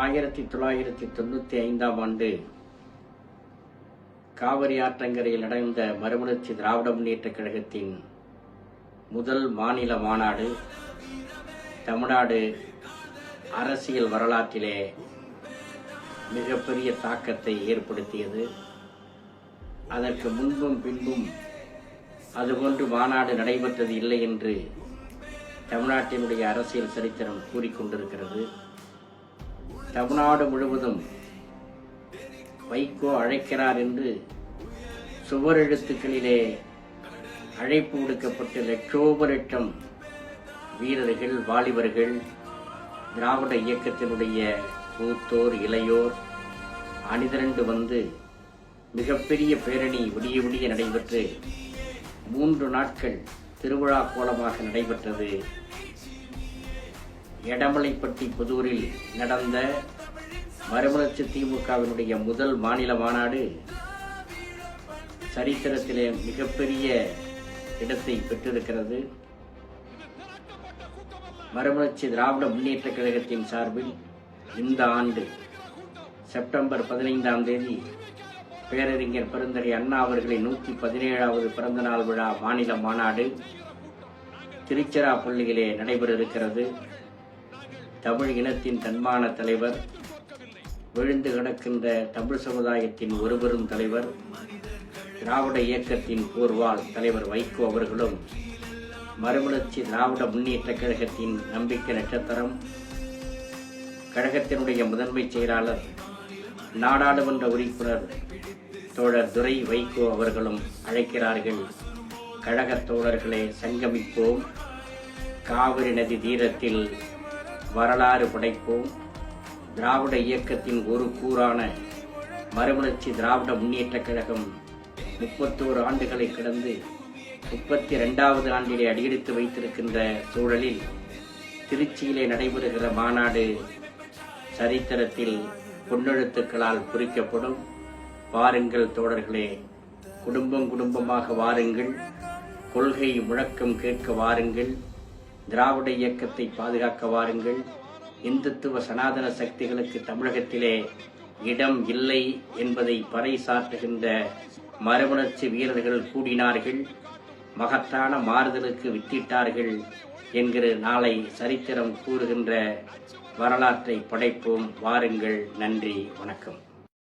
ஆயிரத்தி தொள்ளாயிரத்தி தொண்ணூற்றி ஐந்தாம் ஆண்டு காவிரி ஆற்றங்கரையில் நடந்த மறுமலர்ச்சி திராவிட முன்னேற்றக் கழகத்தின் முதல் மாநில மாநாடு தமிழ்நாடு அரசியல் வரலாற்றிலே மிகப்பெரிய தாக்கத்தை ஏற்படுத்தியது. அதற்கு முன்பும் பின்பும் அதுபோன்று மாநாடு நடைபெற்றது இல்லை என்று தமிழ்நாட்டினுடைய அரசியல் சரித்திரம் கூறிக்கொண்டிருக்கிறது. தமிழ்நாடு முழுவதும் வைகோ அழைக்கிறார் என்று சுவரெழுத்துக்களிலே அழைப்பு விடுக்கப்பட்டு லட்சோப லட்சம் வீரர்கள் வாலிபர்கள் திராவிட இயக்கத்தினுடைய மூத்தோர் இளையோர் அணிதிரண்டு வந்து மிகப்பெரிய பேரணி விடிய விடிய நடைபெற்று மூன்று நாட்கள் திருவிழா கோலமாக நடைபெற்றது. எடமலைப்பட்டி புதூரில் நடந்த மறுமலர்ச்சி திமுகவினுடைய முதல் மாநில மாநாடு சரித்திரத்திலே மிகப்பெரிய இடத்தை பெற்றிருக்கிறது. மறுமலர்ச்சி திராவிட முன்னேற்ற கழகத்தின் சார்பில் இந்த ஆண்டு செப்டம்பர் பதினைந்தாம் தேதி பேரறிஞர் பெருந்தகை அண்ணா அவர்களின் நூற்றி பதினேழாவது பிறந்தநாள் விழா மாநில மாநாடு திருச்சிராப்பள்ளியிலே நடைபெற இருக்கிறது. தமிழ் இனத்தின் தன்மான தலைவர் விழுந்து கிடக்கின்ற தமிழ் சமுதாயத்தின் ஒருபெரும் தலைவர் திராவிட இயக்கத்தின் போர்வால் தலைவர் வைகோ அவர்களும் மறுமலர்ச்சி திராவிட முன்னேற்ற கழகத்தின் நம்பிக்கை நட்சத்திரம் கழகத்தினுடைய முதன்மை செயலாளர் நாடாளுமன்ற உறுப்பினர் தோழர் துரை வைகோ அவர்களும் அழைக்கிறார்கள். கழகத் தோழர்களை சங்கமிப்போம். காவிரி நதி தீரத்தில் வரலாறு படைப்போம். திராவிட இயக்கத்தின் ஒரு கூறான மறுமலர்ச்சி திராவிட முன்னேற்றக் கழகம் முப்பத்தோரு ஆண்டுகளை கடந்து முப்பத்தி ரெண்டாவது ஆண்டிலே அடியெடுத்து வைத்திருக்கின்ற சூழலில் திருச்சியிலே நடைபெறுகிற மாநாடு சரித்திரத்தில் பொன்னெழுத்துக்களால் குறிக்கப்படும் வாருங்கள் தோழர்களே குடும்பம் குடும்பமாக வாருங்கள். கொள்கை முழக்கம் கேட்க வாருங்கள். திராவிட இயக்கத்தை பாதுகாக்க வாருங்கள். இந்துத்துவ சனாதன சக்திகளுக்கு தமிழகத்திலே இடம் இல்லை என்பதை பறைசாற்றுகின்ற மறுமலர்ச்சி வீரர்கள் கூடினார்கள். மகத்தான மாறுதலுக்கு வித்திட்டார்கள் என்கிற நாளை சரித்திரம் கூறுகின்ற வரலாற்றை படைப்போம். வாருங்கள். நன்றி. வணக்கம்.